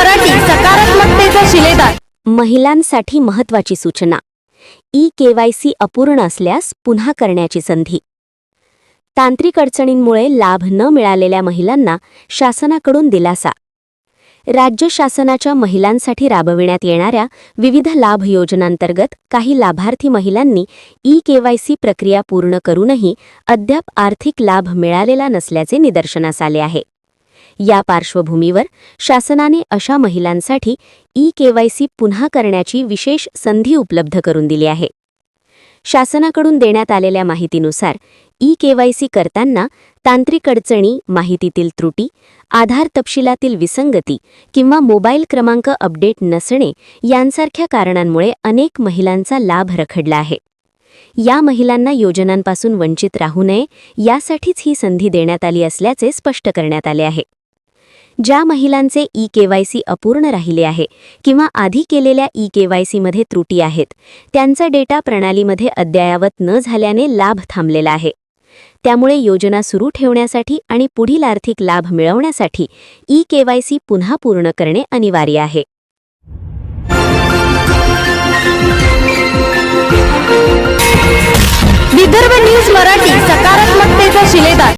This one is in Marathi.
मराठी सकारात्मकतेचा शिलेदार. महिलांसाठी महत्वाची सूचना. ई केवायसी अपूर्ण असल्यास पुन्हा करण्याची संधी. तांत्रिक अडचणींमुळे लाभ न मिळालेल्या महिलांना शासनाकडून दिलासा. राज्य शासनाच्या महिलांसाठी राबविण्यात येणाऱ्या विविध लाभ योजनांतर्गत काही लाभार्थी महिलांनी ई केवायसी प्रक्रिया पूर्ण करूनही अद्याप आर्थिक लाभ मिळालेला नसल्याचे निदर्शनास आले आहे. या पार्श्वभूमीवर शासनाने अशा महिलांसाठी ई केवायसी पुन्हा करण्याची विशेष संधी उपलब्ध करून दिली आहे. शासनाकडून देण्यात आलेल्या माहितीनुसार ई केवायसी करताना तांत्रिक अडचणी माहितीतील त्रुटी आधार तपशिलातील विसंगती किंवा मोबाईल क्रमांक अपडेट नसणे यांसारख्या कारणांमुळे अनेक महिलांचा लाभ रखडला आहे. या महिलांना योजनांपासून वंचित राहू नये यासाठीच ही संधी देण्यात आली असल्याचे स्पष्ट करण्यात आले आहे. ज्या महिलांचे ई केवायसी अपूर्ण राहिले आहे किंवा आधी केलेल्या ई केवायसीमध्ये त्रुटी आहेत त्यांचा डेटा प्रणालीमध्ये अद्ययावत न झाल्याने लाभ थांबलेला आहे. त्यामुळे योजना सुरू ठेवण्यासाठी आणि पुढील आर्थिक लाभ मिळवण्यासाठी ई केवायसी पुन्हा पूर्ण करणे अनिवार्य आहे. विदर्भ न्यूज मराठी सकारात्मकतेचा शिलेदार.